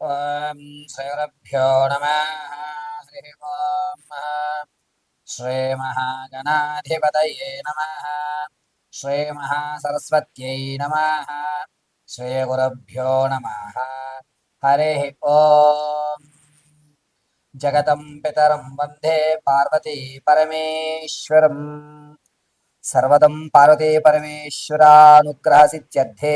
ॐ श्रीगुरुभ्यो नमः हरिः ॐ श्रीमहागणाधिपतये नमः श्रीमहासरस्वत्यै नमः श्रीगुरुभ्यो नमः हरिः ॐ जगतं पितरं वन्दे पार्वती परमेश्वरम् सर्वदं पार्वती परमेश्वरानुग्रहसित्यर्थे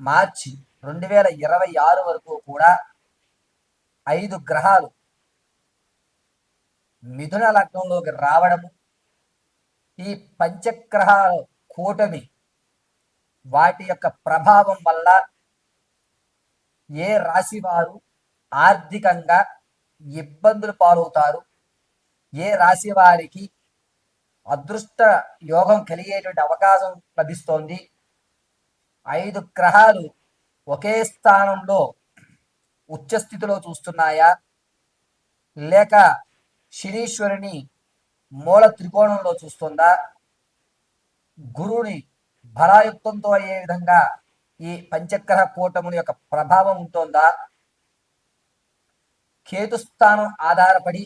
మార్చి రెండు వేల ఇరవై ఆరు వరకు కూడా ఐదు గ్రహాలు మిథున లగ్నంలోకి రావడము ఈ పంచగ్రహాల కూటమి వాటి యొక్క ప్రభావం వల్ల ఏ రాశి వారు ఆర్థికంగా ఇబ్బందులు పాలవుతారు ఏ రాశి వారికి అదృష్ట యోగం కలిగేటువంటి అవకాశం లభిస్తోంది ఐదు గ్రహాలు ఒకే స్థానంలో ఉచ్చస్థితిలో చూస్తున్నాయా? లేక శనీశ్వరుని మూల త్రికోణంలో చూస్తుందా? గురువుని బలాయుక్తంతో అయ్యే విధంగా ఈ పంచగ్రహ కూటముల యొక్క ప్రభావం ఉంటుందా? కేతుస్థానం ఆధారపడి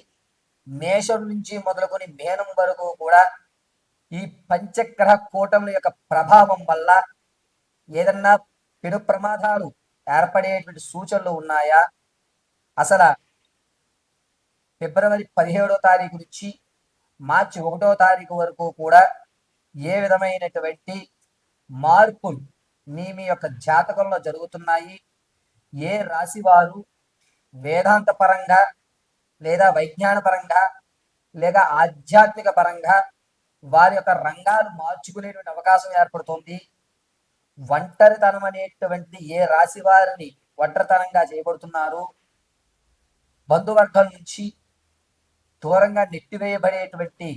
మేషం నుంచి మొదలుకొని మేనం వరకు కూడా ఈ పంచగ్రహ కూటముల యొక్క ప్రభావం వల్ల ఏదన్నా పెను ప్రమాదాలు ఏర్పడేటువంటి సూచనలు ఉన్నాయా? అసలు ఫిబ్రవరి పదిహేడో తారీఖు నుంచి మార్చి ఒకటో తారీఖు వరకు కూడా ఏ విధమైనటువంటి మార్పులు మీ మీ యొక్క జాతకంలో జరుగుతున్నాయి? ఏ రాశి వారు వేదాంత పరంగా లేదా వైజ్ఞాన పరంగా లేదా ఆధ్యాత్మిక పరంగా వారి యొక్క రంగాలు మార్చుకునేటువంటి అవకాశం ఏర్పడుతుంది? ఒంటరితనం అనేటువంటిది ఏ రాశి వారిని ఒంటరితనంగా చేయబడుతున్నారు? బంధువర్గం నుంచి దూరంగా నెట్టివేయబడేటువంటి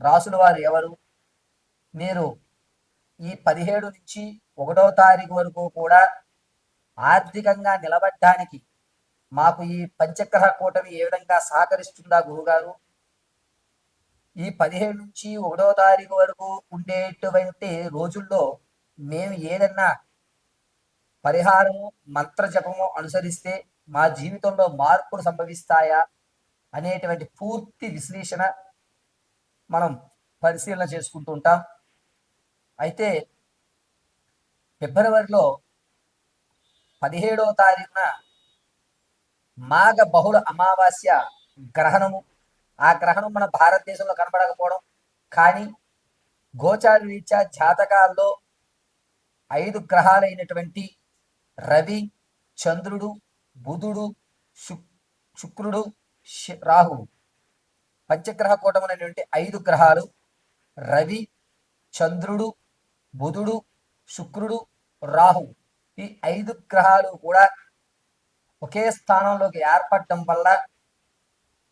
రాసుల వారు ఎవరు? మీరు ఈ పదిహేడు నుంచి ఒకటో తారీఖు వరకు కూడా ఆర్థికంగా నిలబడ్డానికి మాకు ఈ పంచగ్రహ కూటమి ఏ విధంగా సహకరిస్తుందా గురుగారు ఈ పదిహేడు నుంచి ఒకటో తారీఖు వరకు ఉండేటువంటి రోజుల్లో మేము ఏదన్నా పరిహారము మంత్ర జపము అనుసరిస్తే మా జీవితంలో మార్పులు సంభవిస్తాయా అనేటువంటి పూర్తి విశ్లేషణ మనం పరిశీలన చేసుకుంటూ ఉంటాం. అయితే ఫిబ్రవరిలో పదిహేడవ తారీఖున మాఘ బహుళ అమావాస్య గ్రహణము. ఆ గ్రహణం మన భారతదేశంలో కనబడకపోవడం. కానీ గోచార రీత్యా జాతకాల్లో ఐదు గ్రహాలైనటువంటి రవి చంద్రుడు బుధుడు శుక్రుడు రాహువు. పంచగ్రహ కూటములైనటువంటి ఐదు గ్రహాలు రవి చంద్రుడు బుధుడు శుక్రుడు రాహు ఈ ఐదు గ్రహాలు కూడా ఒకే స్థానంలోకి ఏర్పడటం వల్ల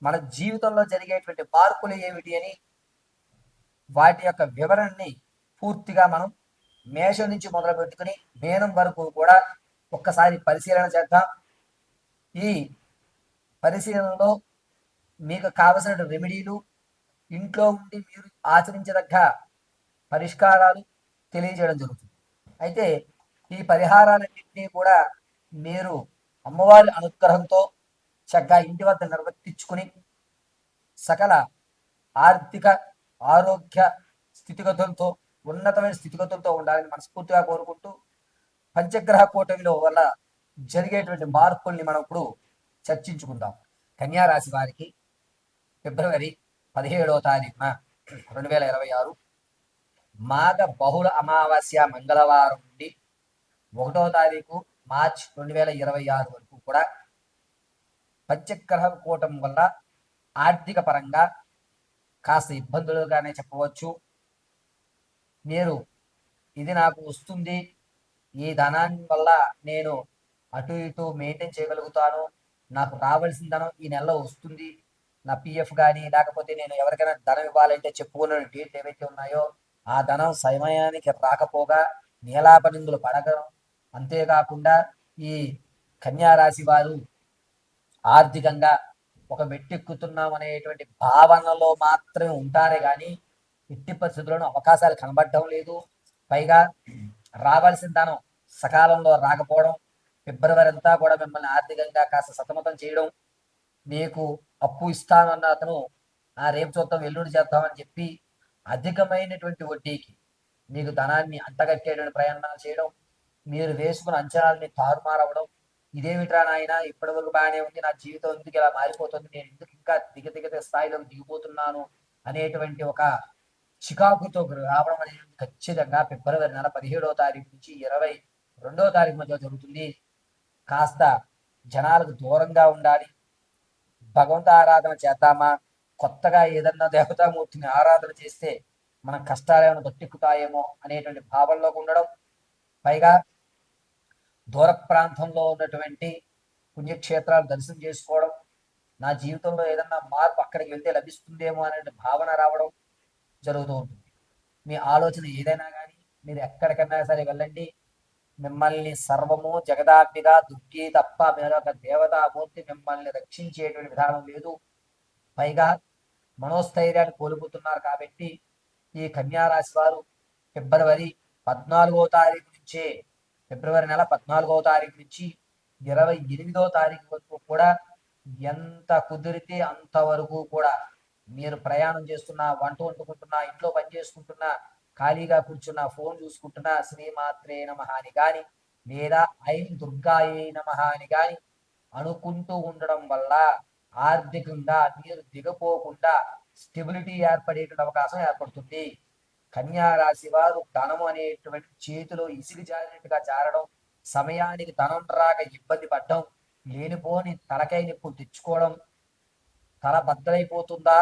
మన జీవితంలో జరిగేటువంటి మార్పులు ఏమిటి అని వాటి యొక్క వివరణని పూర్తిగా మనం మేషం నుంచి మొదలు పెట్టుకుని మేనం వరకు కూడా ఒక్కసారి పరిశీలన చేద్దాం. ఈ పరిశీలనలో మీకు కావలసిన రెమెడీలు ఇంట్లో ఉండి మీరు ఆచరించదగ్గ పరిష్కారాలు తెలియజేయడం జరుగుతుంది. అయితే ఈ పరిహారాలన్నింటినీ కూడా మీరు అమ్మవారి అనుగ్రహంతో చక్కగా ఇంటి వద్ద నిర్వర్తించుకుని సకల ఆర్థిక ఆరోగ్య స్థితిగతులతో ఉన్నతమైన స్థితిగతులతో ఉండాలని మనస్ఫూర్తిగా కోరుకుంటూ పంచగ్రహ కూటమిలో వల్ల జరిగేటువంటి మార్పుల్ని మనం ఇప్పుడు చర్చించుకుందాం. కన్యారాశి వారికి ఫిబ్రవరి పదిహేడవ తారీఖున రెండు వేల ఇరవై ఆరు మాఘ బహుళ అమావాస్య మంగళవారం నుండి ఒకటో తారీఖు మార్చ్ రెండు వేల ఇరవై ఆరు వరకు కూడా పంచగ్రహ కూటం వల్ల ఆర్థిక పరంగా కాస్త ఇబ్బందులుగానే చెప్పవచ్చు. మీరు ఇది నాకు వస్తుంది. ఈ ధనాన్ని వల్ల నేను అటు ఇటు మెయింటైన్ చేయగలుగుతాను. నాకు రావాల్సిన ధనం ఈ నెలలో వస్తుంది. నా పిఎఫ్ కానీ లేకపోతే నేను ఎవరికైనా ధనం ఇవ్వాలంటే చెప్పుకున్న డేట్లు ఏవైతే ఉన్నాయో ఆ ధనం సమయానికి రాకపోగా నీలాపనిందులు పడగడం అంతేకాకుండా ఈ కన్యారాశి వారు ఆర్థికంగా ఒక మెట్టెక్కుతున్నాం అనేటువంటి భావనలో మాత్రమే ఉంటారే కానీ ఎట్టి పరిస్థితుల్లోనూ అవకాశాలు కనబడడం లేదు. పైగా రావాల్సిన ధనం సకాలంలో రాకపోవడం ఫిబ్రవరి అంతా కూడా మిమ్మల్ని ఆర్థికంగా కాస్త సతమతం చేయడం మీకు అప్పు ఇస్తానన్న అతను ఆ రేపు చూద్దాం ఎల్లుండి చేద్దామని చెప్పి అధికమైనటువంటి వడ్డీకి మీకు ధనాన్ని అంటగట్టేటువంటి ప్రయాణాలు చేయడం మీరు వేసుకున్న అంచనాలని తారుమారవడం ఇదేమిట్రా నాయన ఇప్పటి వరకు బాగానే ఉంది నా జీవితం ఎందుకు ఇలా మారిపోతుంది నేను ఎందుకు ఇంకా దిగ దిగత స్థాయిలో దిగిపోతున్నాను అనేటువంటి ఒక చికాకుతో రావడం అనేది ఖచ్చితంగా ఫిబ్రవరి నెల పదిహేడవ తారీఖు నుంచి ఇరవై రెండవ తారీఖు మధ్య జరుగుతుంది. కాస్త జనాలకు దూరంగా ఉండాలి. భగవంత ఆరాధన చేద్దామా? కొత్తగా ఏదన్నా దేవతామూర్తిని ఆరాధన చేస్తే మన కష్టాలు ఏమైనా దొట్టెక్కుతాయేమో అనేటువంటి భావనలోకి ఉండడం. పైగా దూర ప్రాంతంలో ఉన్నటువంటి పుణ్యక్షేత్రాలు దర్శనం చేసుకోవడం నా జీవితంలో ఏదన్నా మార్పు అక్కడికి వెళ్తే లభిస్తుందేమో అనే భావన రావడం జరుగుతూ ఉంటుంది. మీ ఆలోచన ఏదైనా కానీ మీరు ఎక్కడికైనా సరే వెళ్ళండి. మిమ్మల్ని సర్వము జగదాంబిగా దుర్గి తప్ప మరొక దేవతామూర్తి మిమ్మల్ని రక్షించేటువంటి విధానం లేదు. పైగా మనోస్థైర్యాన్ని కోల్పోతున్నారు కాబట్టి ఈ కన్యారాశి వారు ఫిబ్రవరి పద్నాలుగో తారీఖు నుంచే ఫిబ్రవరి నెల పద్నాలుగో తారీఖు నుంచి ఇరవై ఎనిమిదో తారీఖు వరకు కూడా ఎంత కుదిరితే అంతవరకు కూడా మీరు ప్రయాణం చేస్తున్నా వంట వండుకుంటున్నా ఇంట్లో పని చేసుకుంటున్నా ఖాళీగా కూర్చున్నా ఫోన్ చూసుకుంటున్నా శ్రీమాత్రే నమ అని కానీ లేదా ఐం దుర్గాయే నమ అని కానీ అనుకుంటూ ఉండడం వల్ల ఆర్థికంగా మీరు దిగపోకుండా స్టెబిలిటీ ఏర్పడేటువంటి అవకాశం ఏర్పడుతుంది. కన్యా రాశి వారు ధనం అనేటువంటి చేతిలో ఇసిగి జారినట్టుగా జారడం సమయానికి ధనం రాక ఇబ్బంది పడడం లేనిపోని తలకాయ నిప్పులు తెచ్చుకోవడం తల బద్దలైపోతుందా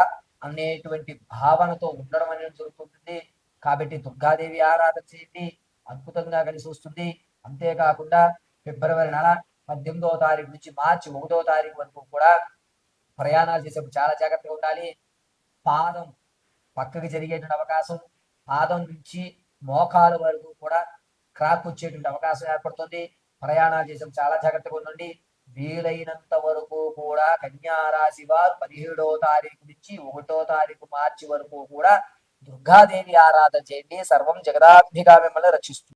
అనేటువంటి భావనతో ఉండడం అనేది జరుగుతుంది. కాబట్టి దుర్గాదేవి ఆరాధన చేయండి. అద్భుతంగా కలిసి వస్తుంది. అంతేకాకుండా ఫిబ్రవరి నెల పద్దెనిమిదవ తారీఖు నుంచి మార్చి ఒకటో తారీఖు వరకు కూడా ప్రయాణాలు చేసేప్పుడు చాలా జాగ్రత్తగా ఉండాలి. పాదం పక్కకి జరిగేటువంటి అవకాశం పాదం నుంచి మోకాల వరకు కూడా క్రాక్ వచ్చేటువంటి అవకాశం ఏర్పడుతుంది. ప్రయాణాలు చేసేప్పుడు చాలా జాగ్రత్తగా ఉండండి. వీలైనంత వరకు కూడా కన్యారాశి వారు పదిహేడవ తారీఖు నుంచి ఒకటో తారీఖు మార్చి వరకు కూడా దుర్గాదేవి ఆరాధన చేయండి. సర్వం జగదాత్మిగా మిమ్మల్ని రక్షిస్తుంది.